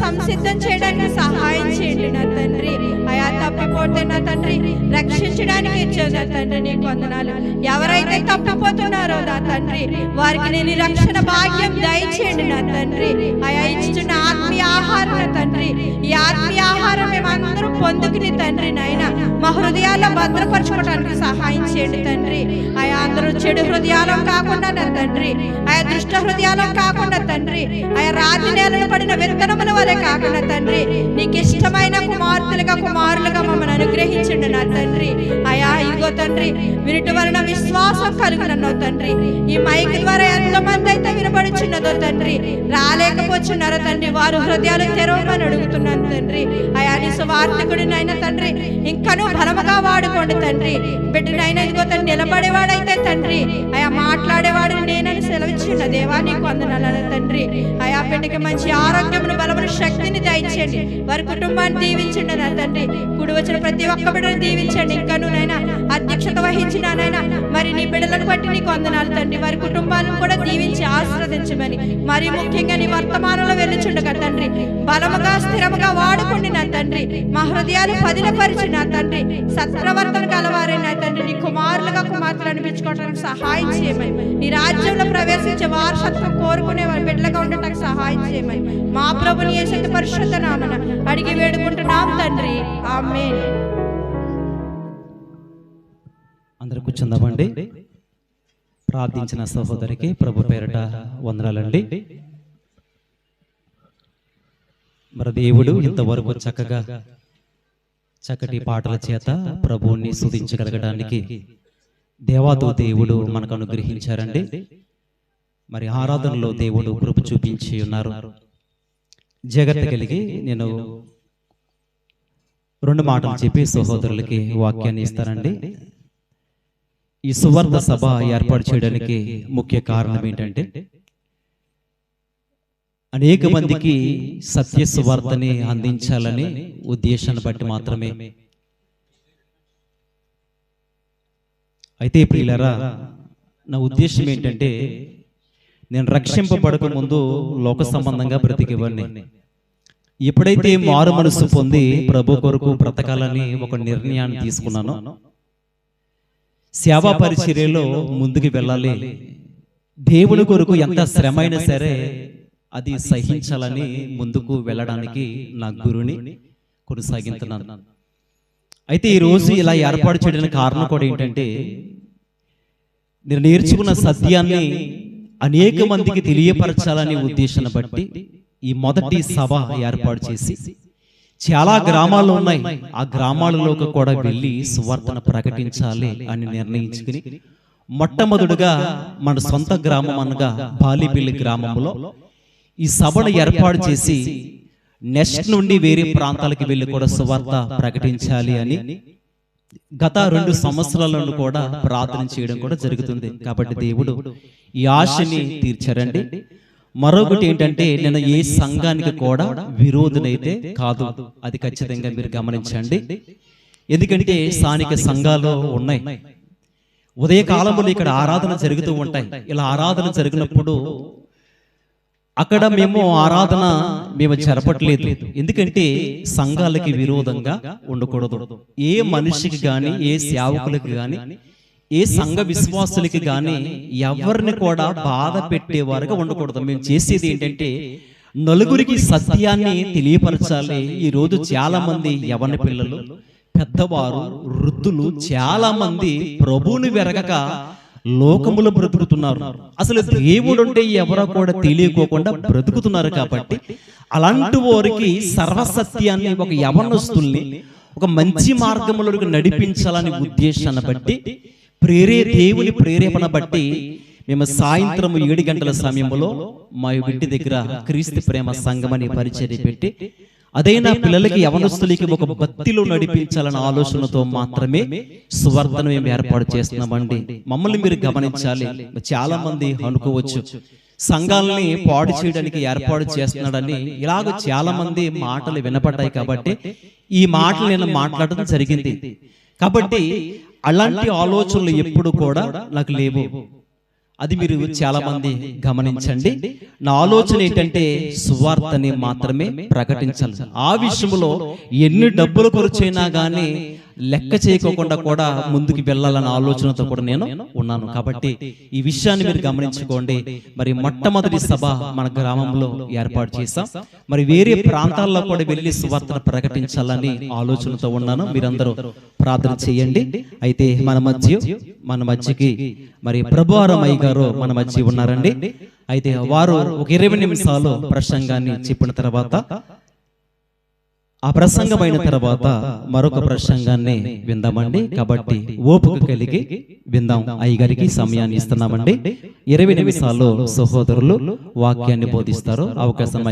సంసిద్ధం చేయడానికి సహాయం చేయండి నా తండ్రి. అయా తప్పిపోతే నా తండ్రి రక్షించడానికి ఇచ్చావు నా తండ్రి నీకు వందనాలు. ఎవరైతే తప్పిపోతున్నారో నా తండ్రి వారికి నేను రక్షణ భాగ్యం దయచేయండి నా తండ్రి. అయా ఇచ్చిన ఆత్మీయ తండ్రి. ఈ ఆత్మీయ ఆహారం మేమందరం పొందుకుని తండ్రి నాయన. మా హృదయాల్లో భద్రపరచుకోవడానికి సహాయం చేయండి తండ్రి. ఆయా అందరూ చెడు హృదయాలు కాకుండా నా తండ్రి. ఆయా దుష్ట హృదయాలు కాకుండా తండ్రి. ఆయా రాతి నేలను పడిన విత్తనముల వలె కాకుండా తండ్రి. నీకు ఇష్టమైన కుమార్తెలుగా కుమారులుగా మమ్మల్ని అనుగ్రహించండి నా తండ్రి. ఆయా ఇదిగో తండ్రి వినుటి వలన విశ్వాసం కలుగునన్నో తండ్రి. ఈ మైక్ వినబడుచున్నదో తండ్రి రాలేకపోతున్నారో తండ్రి వారు హృదయాలు తెరవమని అడుగుతున్నాను తండ్రి. అయా నీ సువార్థకుడినైనా తండ్రి ఇంకనూ బలముగా వాడుకోండి తండ్రి. బిడ్డనైనా ఇదిగో తను నిలబడేవాడైతే తండ్రి. ఆయా మాట్లాడేవాడు నేనని సెలవిచ్చిన దేవా నీకు వందనాలు తండ్రి. ఆయా బిడ్డకి మంచి ఆరోగ్యమును బలమును శక్తిని దయచేయండి. వారి కుటుంబాన్ని దీవించండి నా తండ్రి. కుడి వచ్చిన ప్రతి ఒక్క బిడ్డను దీవించండి. ఇంకను నైనా అధ్యక్షత వహించిన నాయన మరి నీ బిడ్డలను బట్టి నీకు వందనాలు తండ్రి. వారి కుటుంబాలను కూడా దీవించి ఆశీర్వదించమని మరి ముఖ్యంగా నీ వర్తమానంలో వెళ్ళుచుండగా తండ్రి. బలముగా స్థిరముగా వాడుకోండి నా తండ్రి. మా హృదయాలు పదిలపరిచి నా తండ్రి. సత్ప్రవర్తన నీ కుమారులుగా కుమార్తెలు అనిపించుకోవడానికి సహాయం చేయమని. నీ రాజ్యంలో ప్రవేశించే వారసత్వం కోరుకునే బిడ్డలుగా ఉండటానికి సహాయం చేయమని. మా ప్రభుని చేసేది పరిశుద్ధ నామన అడిగి వేడుకుంటున్నాం తండ్రి. ఆమె అందరూ కూర్చుందామండి. ప్రార్థించిన సహోదరికి ప్రభు పేరట వందనాలండి. మరి దేవుడు ఇంతవరకు చక్కగా చక్కటి పాటల చేత ప్రభువుని స్తుతించగలగడానికి దేవాదు దేవుడు మనకు అనుగ్రహించారండి. మరి ఆరాధనలో దేవుడు కృప చూపించి ఉన్నారు. జాగ్రత్త కలిగి నేను రెండు మాటలు చెప్పి సహోదరులకి వాక్యాన్ని ఇస్తానండి. ఈ సువర్ణ సభ ఏర్పాటు చేయడానికి ముఖ్య కారణం ఏంటంటే అనేక మందికి సత్య సువార్తని అందించాలని ఉద్దేశాన్ని బట్టి మాత్రమే. అయితే ప్రియులరా నా ఉద్దేశం ఏంటంటే నేను రక్షింపబడక ముందు లోక సంబంధంగా బ్రతికివ్వండి ఎప్పుడైతే మారు మనసు పొంది ప్రభు కొరకు బ్రతకాలని ఒక నిర్ణయాన్ని తీసుకున్నానో. సేవా పరిచర్యలో ముందుకు వెళ్ళాలి. దేవుని కొరకు ఎంత శ్రమ అయినా సరే అది సహించాలని ముందుకు వెళ్ళడానికి నా గురుని కొనసాగించున్నాను. అయితే ఈ రోజు ఇలా ఏర్పాటు చేయడానికి కారణం కూడా ఏంటంటే నేను నేర్చుకున్న సత్యాన్ని అనేక మందికి తెలియపరచాలనే ఉద్దేశాన్ని బట్టి ఈ మొదటి సభ ఏర్పాటు చేసి చాలా గ్రామాలు ఉన్నాయి. ఆ గ్రామాలలోకి కూడా వెళ్ళి సువార్తన ప్రకటించాలి అని నిర్ణయించుకుని మొట్టమొదటిగా మన సొంత గ్రామం అనగా బాలిపల్లి గ్రామంలో ఈ సభను ఏర్పాటు చేసి నెక్స్ట్ నుండి వేరే ప్రాంతాలకు వెళ్ళి కూడా సువార్త ప్రకటించాలి అని గత రెండు సంవత్సరాల నుండి కూడా ప్రార్థన చేయడం కూడా జరుగుతుంది. కాబట్టి దేవుడు ఈ ఆశని తీర్చారండి. మరొకటి ఏంటంటే నేను ఏ సంఘానికి కూడా విరోధనైతే కాదు. అది ఖచ్చితంగా మీరు గమనించండి. ఎందుకంటే స్థానిక సంఘాలు ఉన్నాయి. ఉదయకాలంలో ఇక్కడ ఆరాధన జరుగుతూ ఉంటాయి. ఇలా ఆరాధన జరిగినప్పుడు అక్కడ మేము ఆరాధన మేము జరపట్లేదు ఎందుకంటే సంఘాలకి విరోధంగా ఉండకూడదు. ఏ మనిషికి గాని ఏ సేవకులకి గాని ఏ సంఘ విశ్వాసులకి గాని ఎవరిని కూడా బాధ పెట్టేవారుగా ఉండకూడదు. మేము చేసేది ఏంటంటే నలుగురికి సత్యాన్ని తెలియపరచాలి. ఈ రోజు చాలా మంది యవన పిల్లలు? పెద్దవారు వృద్ధులు చాలా మంది ప్రభువుని వెరగక లోకములో బ్రతుకుతున్నారు. అసలు దేవుడు అంటే ఎవరో కూడా తెలియకోకుండా బ్రతుకుతున్నారు కాబట్టి అలాంటి వారికి సర్వసత్యాన్ని ఒక యవనస్తుల్ని ఒక మంచి మార్గంలోకి నడిపించాలని ఉద్దేశాన్ని బట్టి ప్రేరే దేవుని ప్రేరేపణ బట్టి మేము సాయంత్రం ఏడు గంటల సమయంలో మా ఇంటి దగ్గర క్రీస్తు ప్రేమ సంఘం అని పరిచర్య పెట్టి అదైనా పిల్లలకి యవనస్తులకి ఒక భక్తిలో నడిపించాలన్న ఆలోచనతో మాత్రమే సువార్తను మేము ఏర్పాటు చేస్తున్నామండి. మమ్మల్ని మీరు గమనించాలి. చాలా మంది అనుకోవచ్చు. సంఘాలని పాడు చేయడానికి ఏర్పాటు చేస్తున్నాడని ఇలాగ చాలా మంది మాటలు వినపడ్డాయి కాబట్టి ఈ మాటలు నేను మాట్లాడడం జరిగింది. కాబట్టి అలాంటి ఆలోచనలు ఎప్పుడు కూడా నాకు లేవు. అది మీరు చాలా మంది గమనించండి. నా ఆలోచన ఏంటంటే సువార్తని మాత్రమే ప్రకటించాలి. ఆ విషయంలో ఎన్ని డబ్బులు ఖర్చైనా కానీ లెక్క చేయకోకుండా కూడా ముందుకు వెళ్ళాలన్న ఆలోచనతో కూడా నేను ఉన్నాను. కాబట్టి ఈ విషయాన్ని మీరు గమనించుకోండి. మరి మొట్టమొదటి సభ మన గ్రామంలో ఏర్పాటు చేశాం. మరి వేరే ప్రాంతాల్లో కూడా వెళ్ళి సువార్తను ప్రకటించాలని ఆలోచనతో ఉన్నాను. మీరందరూ ప్రార్థన చేయండి. అయితే మన మధ్య మన మధ్యకి మరి ప్రభువారమయ్య గారు మన మధ్య ఉన్నారండి. అయితే వారు ఒక ఇరవై నిమిషాలు ప్రసంగాన్ని చెప్పిన తర్వాత ఆ ప్రసంగమైన తర్వాత మరొక ప్రసంగాన్ని విందామండి. కాబట్టి ఓపిక కలిగి విందాం. అయ్యగారికి సమయాన్ని ఇస్తున్నామండి. ఇరవై నిమిషాలు సహోదరులు వాక్యాన్ని బోధిస్తారు. అవకాశం